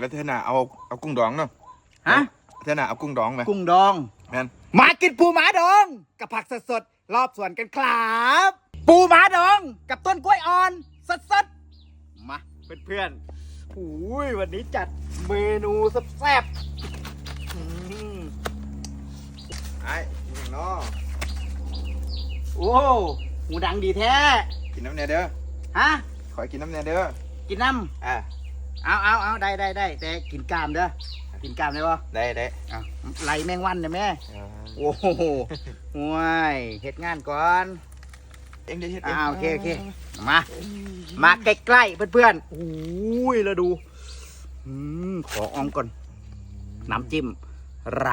แล้วเธอหน่ะเอาเอากุ้งดองเนาะฮะ เธอหน่ะเอากุ้งดองไหมกุ้งดอง แมนมากินปูม้าดอง กับผักสดๆรอบสวนกันครับ ปูม้าดอง กับต้นกล้วยอ่อน สดๆมาเพื่อนๆหูยวันนี้จัดเมนูแซ่บๆอืมไอ้กินอย่างเนาะโอ้หูดังดีแท้ กินน้ำเนี่ยเด้อ ฮะ ขอกินน้ำเนี่ยเด้อ กินน้อะำ เอาเอาเอาได้ได้ได้แต่กินกล้ามเด้อกินกล้ามได้ปะได้ได้อะไหลแมงวันนะแม่อ่าโอ้โหห่วยเฮ็ดงานก่อนเอ็งได้เฮ็ดเองอ่าโอเคโอเคมา มาใกล้ๆเพื่อนๆอุ้ยแล้วดูอืมขอออมก่อน น้ำจิ้ม ร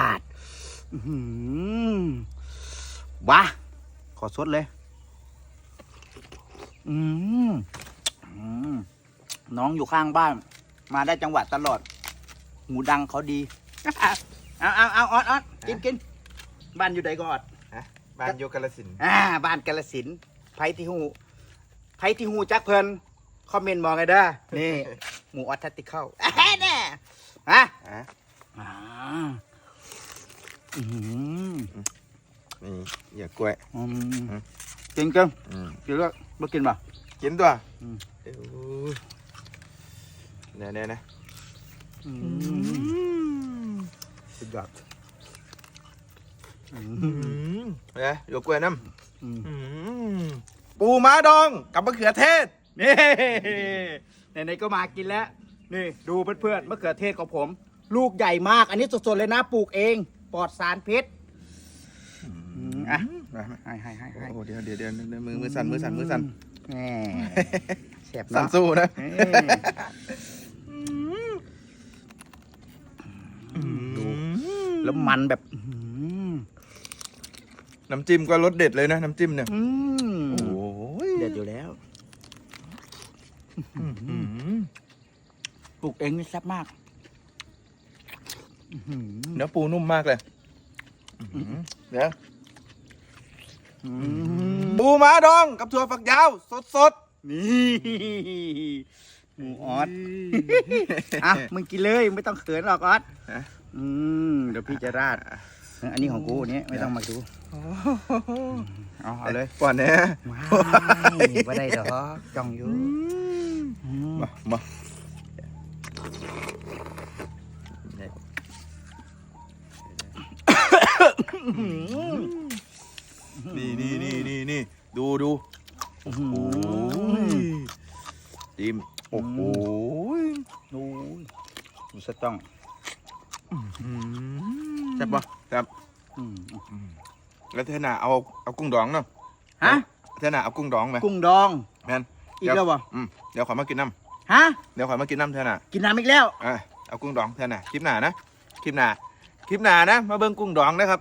าดอื้อหือว้าขอสดเลย อืมอืม น้องอยู่ข้างบ้าน มาได้จังหวะตลอด หูดังเขาดี เอาเอาเอาออดออดกินกินบ้านอยู่ใดก็ออดฮะบ้านโยกาลสินธุ์อ่าบ้านกาลสินธุ์ไผที่หูไผที่หูจักเพิ่นคอมเมนต์บอกไงเด้อนี่หมูออทแทติเข้าแอะแน่ฮะอะอ่าอืมนี่อย่ากล้วยอืมอืมกินกันอืมกินแล้วไม่กินป่ะกินตัวอืม เอ้ยเนี่ยเนี่ยนะอืมสุดยอดอือืมมเนี่ยโยกล้วยน้อืมำอืมปูม้าดองกับมะเขือเทศ นี่ไหนๆก็มากินแล้ว นี่ดูเพื่อนๆมะเขือเทศของผม ลูกใหญ่มาก อันนี้สดๆเลยนะปลูกเอง ปลอดสารพิษอืมอะมามาให้ให้ให้ให้โอ้เดี๋ยวเดี๋ยวเดี๋ยวมือมือสั่นมือสั่นมือสั่นแหมแสบสั่นเนาะสู้นะ เอ้ย ดู แล้วมันแบบอื้อหือน้ำจิ้มก็รสเด็ดเลยนะ น้ำจิ้มเนี่ยอืมโอ้ยเด็ดอยู่แล้วอืมปลูกเองนี่แซ่บมากอื้อหือเนื้อปูนุ่มมากเลยอืมเดี๋ยวอืมปูม้าดองกับถั่วฝักยาว สดสดนี่หมูออสอะมึงกินเลย ไม่ต้องเขินหรอกออส อืมเดี๋ยวพี่จะราด อันนี้ของกูอันนี้ไม่ต้องมาดูเอาเอาเลยก่อนเนี่ยว้ายว่าได้ดอกจ้องอยู่อืมมามานี่นี่นี่นี่นี่ดูดูโอ้โหโอ้ยจิ้มโอ้โหโอ้ยดูสต้อง แซ่บปะแซ่บอืมแล้วเธอหน่ะเอาเอากุ้งดองเนาะฮะเธอหน่ะเอากุ้งดองไหมกุ้งดองแมนอีกแล้ววะอืมเดี๋ยวขอมากินน้ฮะำเดี๋ยวขอมากินน้ำเธอหน่ะกินน้ำอีกแล้วอะเอากุ้งดองเธอหน่ะคลิปหน้านะคลิปหน้าคลิปหน้านะ มาเบิ่งกุ้งดองนะครับ